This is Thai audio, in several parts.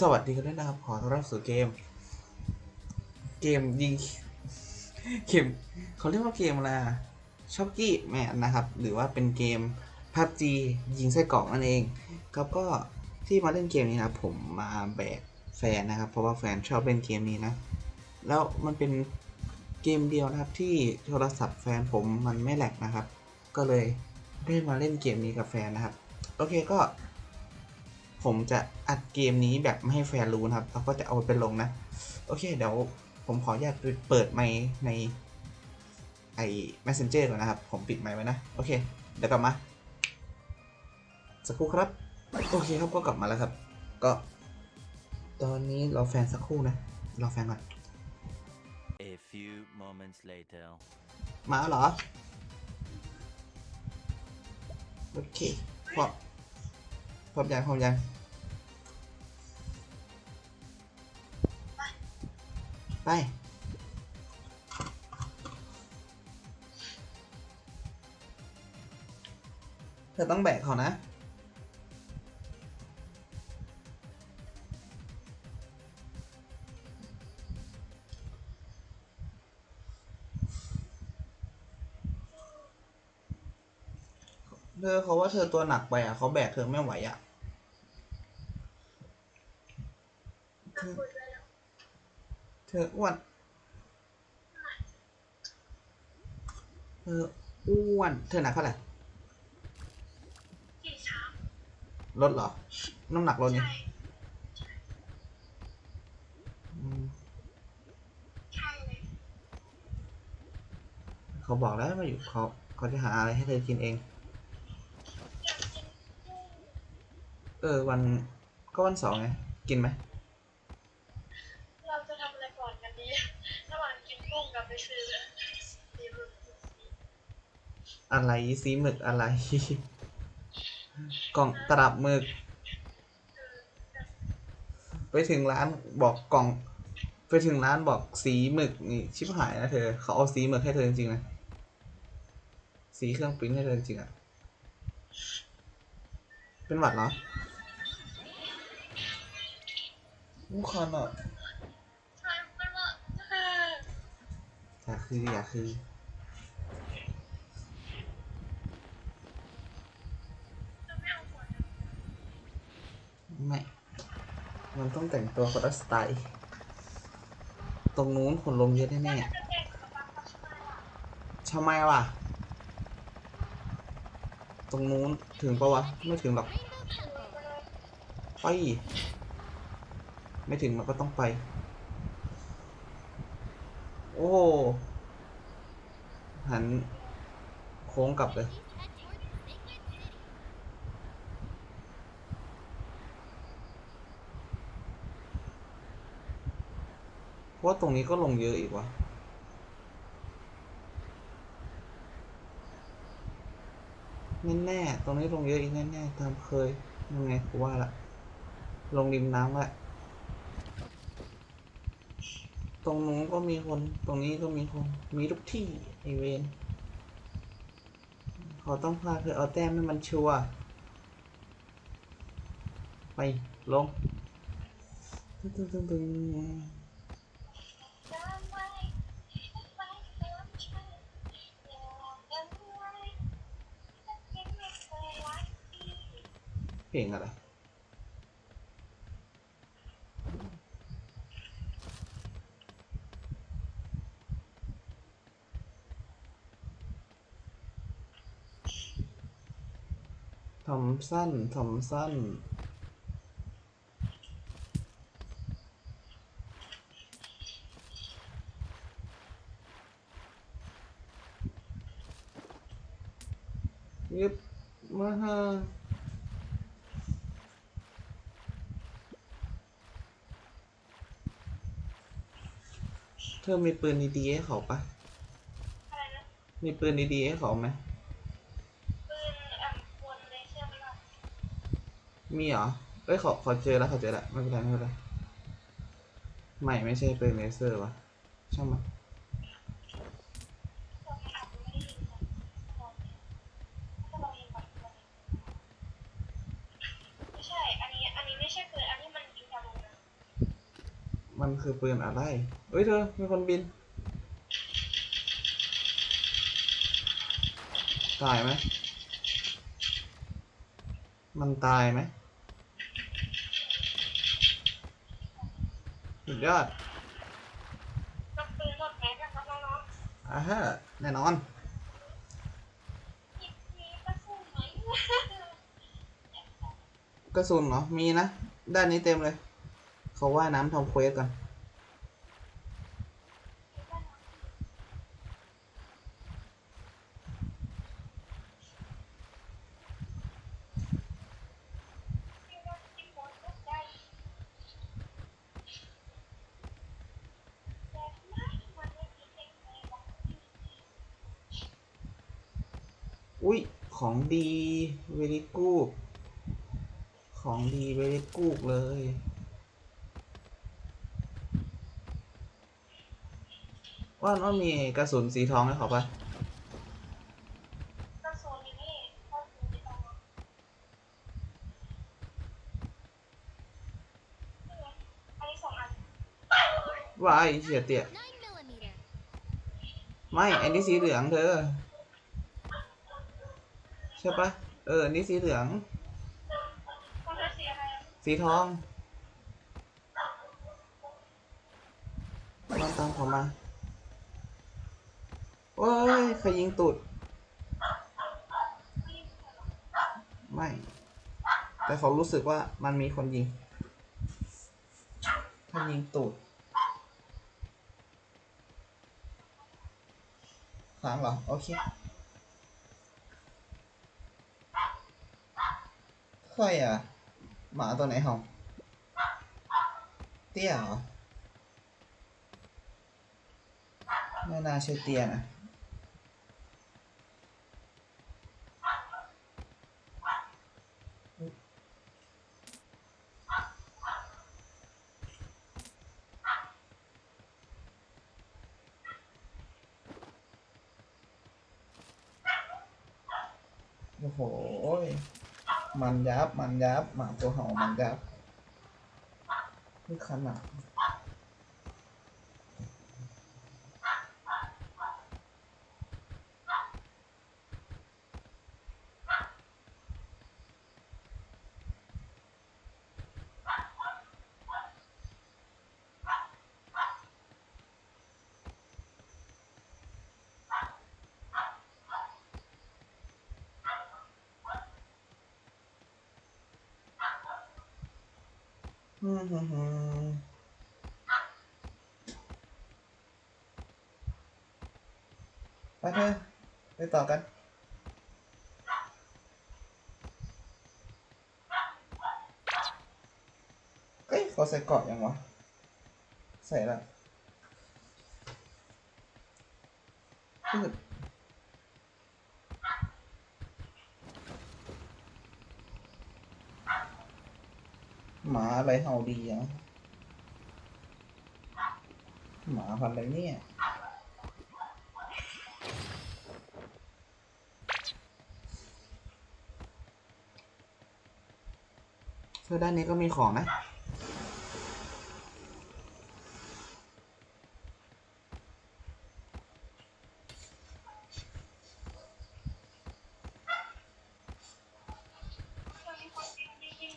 สวัสดีกันด้วยนะครับ ขอต้อนรับสู่เกม เกมยิงเกมเขาเรียกว่าเกมอะไรช็อกกี้แมนนะครับ หรือว่าเป็นเกมพับจียิงไส้กรอกนั่นเองครับก็ที่มาเล่นเกมนี้นะผมมาแบกแฟนนะครับ เพราะว่าแฟนชอบเล่นเกมนี้นะ แล้วมันเป็นเกมเดียวนะครับที่โทรศัพท์แฟนผมมันไม่แหลกนะครับ ก็เลยได้มาเล่นเกมนี้กับแฟนนะครับ โอเคก็ ผมจะอัดเกมนี้แบบไม่ให้แฟนรู้นะครับแล้วก็จะเอาไปลงนะ โอเค เดี๋ยวผมขออนุญาตไปเปิดไมค์ในไอ้ messenger ก่อนนะครับ ผมปิดไมค์ไว้นะ โอเค เดี๋ยวกลับมา สักครู่ครับ โอเคครับก็กลับมาแล้วครับ ก็ ตอนนี้เราแฟนสักครู่นะรอแฟนก่อน A few moments later. มาเหรอ โอเคพร้อมพ ร้อมยังพร้อมยังไปเธอต้องแบกเขานะเธอเขาว่าเธอตัวหนักไปอะเขาแบกเธอไม่ไหวอะ เธอเธออ้วน เธออ้วน เธอหนักเท่าไหร่ลดเหรอ น้ำหนักลดนี่เขาบอกแล้วมาอยู่เขาเขาจะหาอะไรให้เธอกินเอง เออวันก็วันสาร์ไง กินไหม เราจะทำอะไรก่อนกัน ดีระหว่างกินกุ้งกับไปซื้อซีฟู้ดอะไรซีหมึกอะไร กล่องตลับหมึก ไปถึงร้านบอกกล่อง ไปถึงร้านบอกสีหมึกนี่ชิบหายนะเธอเขาเอาสีหมึกให้เธอจริงๆนะสีเครื่องปริ้นให้เธอจริงๆอะเป็นหวัดเหรอลูกคอนอะ ใช่ไม่ว่าเออ อย่า คืออย่าคือไม่เอาหัวนไม่ มันต้องแต่งตัวคนละสไตล์ ตรงนู้นคนลงเยอะแน่จะแกงกับปลาปลาช่วยล่ะๆทำไมวะตรงนู้นถึงปะวะ ไม่ถึงหรอก ไป ไม่ถึงมันก็ต้องไป โอ้ หันโค้งกลับเลย เพราะว่าตรงนี้ก็ลงเยอะอีกวะแน่ๆตรงนี้ลงเยอะอีกแน่ๆตามเคยยังไงกูว่าละ ลงริมน้ำละต รงนู้นก็มีคน ตรงนี้ก็มีคน มีทุกที่ไอเวนขอต้องพาเธอเอาแต้มให้มันชัวร์ไป ลงตึ้งตึ้งตึ้งตึ้งเพลงอะไร ทอมสั้นทอมสั้น ยึบมาฮะเธอมีปืนดีๆให้เขาปะอะไรนะมีปืนดีๆให้เขาไหม ปืนอ่ำวนเลยใช่ไหมล่ะ มีเหรอเอ้ยขอขอเจอแล้วขอเจอแล้วไม่เป็นไรไม่เป็นไรไม่ไม่ใช่ปืนเลเซอร์วะช่างมันตอนนี้อาจจะไม่ได้ยินนะถ้าเรายิงก่อนไม่ใช่อันนี้อันนี้ไม่ใช่ปืนอันนี้มันยิงทะลุมันคือปืนอะไร เฮ้ยเธอ มีคนบิน ตายไหม มันตายไหม สุดยอดก็ปืนหมดแม็กนะครับน้องอ่าฮะแน่นอนๆมีมีกระสุนไหม กระสุนเหรอ มีนะ ด้านนี้เต็มเลย เขาว่ายน้ำทำเควสกัน ที่ว่าที่หมดก็ได้แต่ไม่มันไม่มีเทคนิคบอก อุ้ย ของดีเวลิกูดของดีเวลิกูดเลยว่าว่ามีกระสุนสีทองให้เขาปะกระสุนอย่างนี้กระสุนที่ตรงนี่ไงอันนี้สองอันว้ายเฉียดเตี่ย9 millimeter. ไม่ อันนี้สีเหลืองเธอ ใช่ปะเออนนี้สีเหลือง สีทองมันตามผมมาโอ้ยใครยิงตูดไม่ แต่เขารู้สึกว่ามันมีคนยิงถ้ายิงตูดค้างเหรอ โอเค ค่อยอะ หมาตัวไหนเห่าเตี้ยเหรอไม่น่าใช่เตี้ยนะโอ้โห มันยับ มันยับหมาตัวเห่ามันยับนี่ขนาด ไปเถอะไปต่อกันเอ้ยเขาใส่เกราะยังวะ ใส่ละพืด มาอะไรเห่าดีอะหมาพันอะไรเนี่ยเธอด้านนี้ก็มีของนะ มันมีคนยิงยิง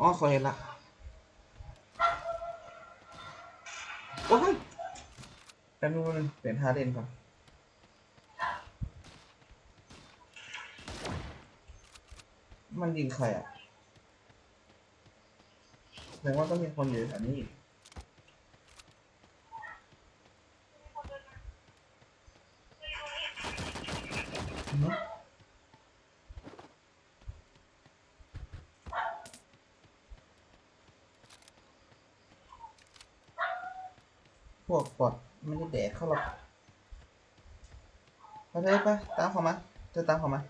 อ๋อ เคยเห็นละโอ้ยแป๊บนึงแป๊บนึงเปลี่ยนท่าเล่นก่อนมันยิงใครอะแสดงว่าต้องมีคนอยู่แถวนี้อีก มีคนเดินมาเฮ้ยเฮ้ย อือฮึพวกปอดไม่ได้แดกเข้าหรอก ไปเถอะไปตามเขามาเธอตามเขามา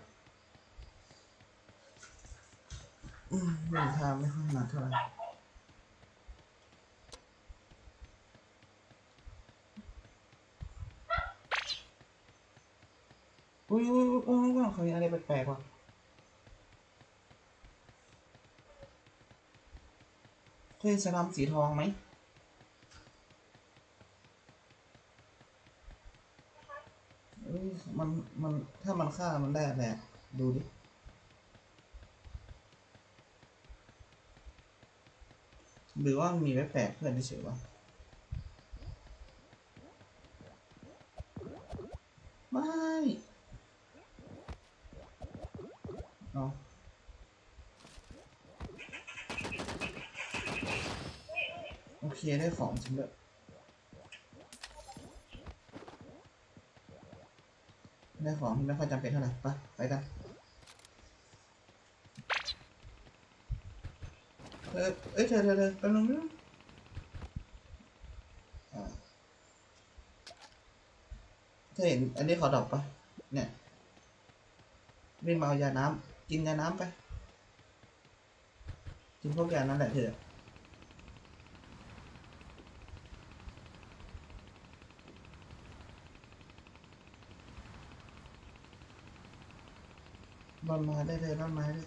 อืมเดินทางไม่ค่อยถนัดเท่าไหร่อุ้ยอุ้ยอุ้ยอุ้ยอุ้ยเขามีอะไรแปลกๆว่ะเคยสลามสีทองไหม มันมันถ้ามันฆ่ามันได้อะไรอะดูดิหรือว่ามีไว้แปลกเพื่อนเฉยวะไม่เอาโอเคได้ของฉันเลย ได้ของที่ไม่ค่อยจำเป็นเท่าไหร่ไปไปกันเออเอ้ยเธอเธอเธอแป๊บนึงนะเธอเห็นอันนี้ขอดอกปะเนี่ยวิ่งมาเอายาน้ำกินยาน้ำไปกินพวกยานั่นแหละเธอ บอลมาได้เลยบอลมาได้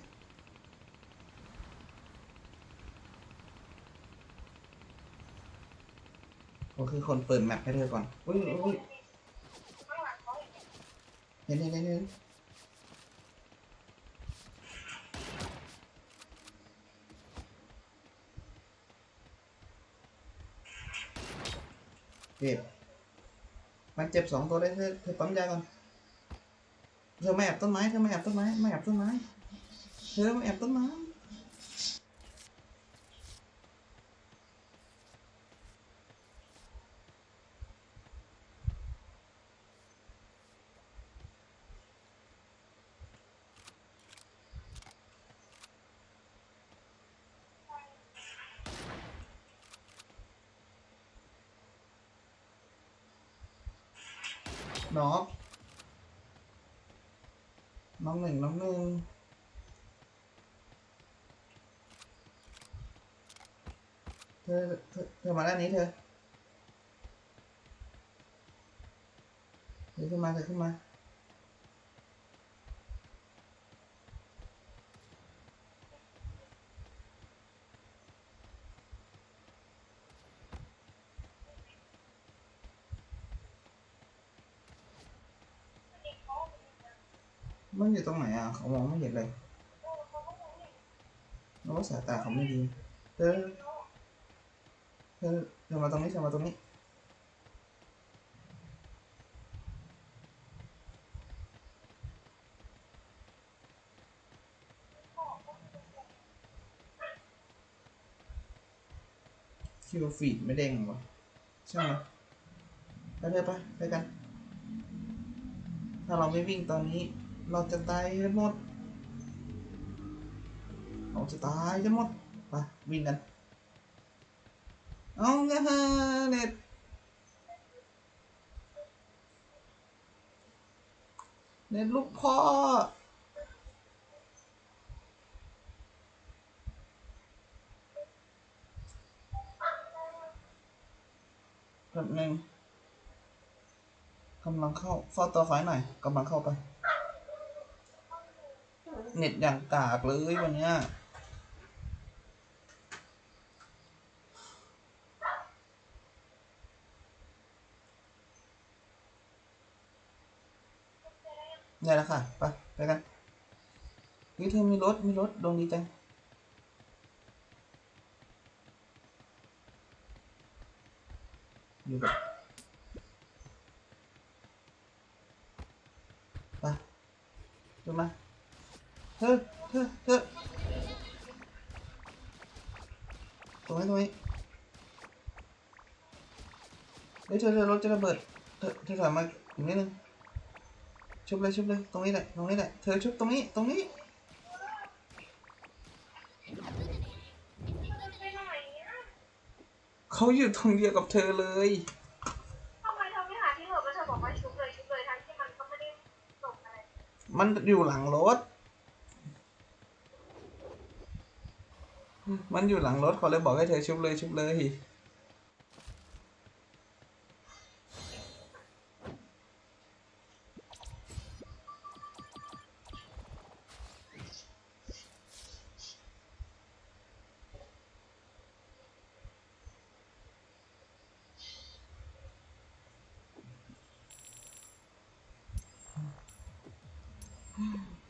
ผมคือคนเปิดแมปให้เธอก่อนอุ้ยอุ้ยข้างหลังเขาอีกเห็นเห็นเห็นเห็นเจ็บมันเจ็บสองตัวเลยเธอเธอปั๊มยาก่อน เธอไม่แอบต้นไม้เธอไม่แอบต้นไม้ไม่แอบต้นไม้เธอไม่แอบต้นไม้น้อง น้องหนึ่งน้องหนึ่งเธอเมันอยู่ตรงไหนอะเขามองไม่เห็นเลยเพราะสายตาเขาไม่ดีเธอเธอเธอมาตรงนี้เธอมาตรงนี้คิวฟีดไม่เด้งวะใช่ไหมไปเถอะไปไปกัน ถ้าเราไม่วิ่งตอนนี้ เราจะตายกันหมด เราจะตายกันหมดไปวิ่งกัน เอาเงี้ยฮะเน็ตเน็ตลูกพ่อแบบหนึ่งกำลังเข้าเฝ้าตัวไฟหน่อยกำลังเข้าไป เน็ตอย่างกากเลยวันเนี้ยเนี่ยแหละค่ะ ไป ไปกันนี่เธอมีรถ มีรถดวงดีจังอยู่แบบไปดูมา เธอเธอเธอตรงนี้ตรงนี้เฮ้ยเธอเธอรถจะระเบิดเธอเธอถอยมาอีกนิดนึงชุบเลยชุบเลยตรงนี้แหละตรงนี้แหละเธอชุบตรงนี้ตรงนี้เขาอยู่ตรงเดียวกับเธอเลยทำไมเธอไม่หาที่หลบแล้วเธอบอกว่าชุบเลยชุบเลยทั้งที่มันก็ไม่ได้หลบอะไรมันอยู่หลังรถ มันอยู่หลังรถเขาเลยบอกให้เธอชุบเลยชุบเลย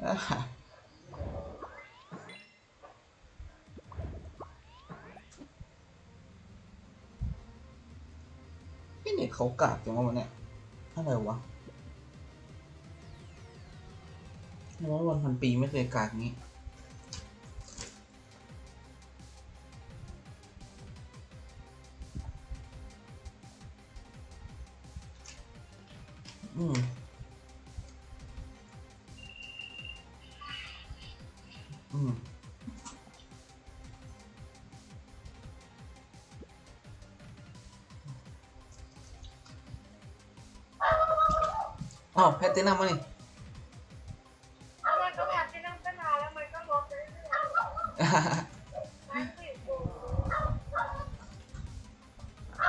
อ่า เขากากจังวะวันเนี้ยอะไรวะร้อยวันพันปีไม่เคยกากงี้อืม อ้าวแพทตินัมมานี่มันก็แพทที่นั่งตั้งนานแล้วมันก็ลดไปเรื่อยๆไม่สิบ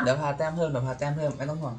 เดี๋ยวพาแต้มเพิ่มเดี๋ยวพาแต้มเพิ่มไม่ต้องห่วง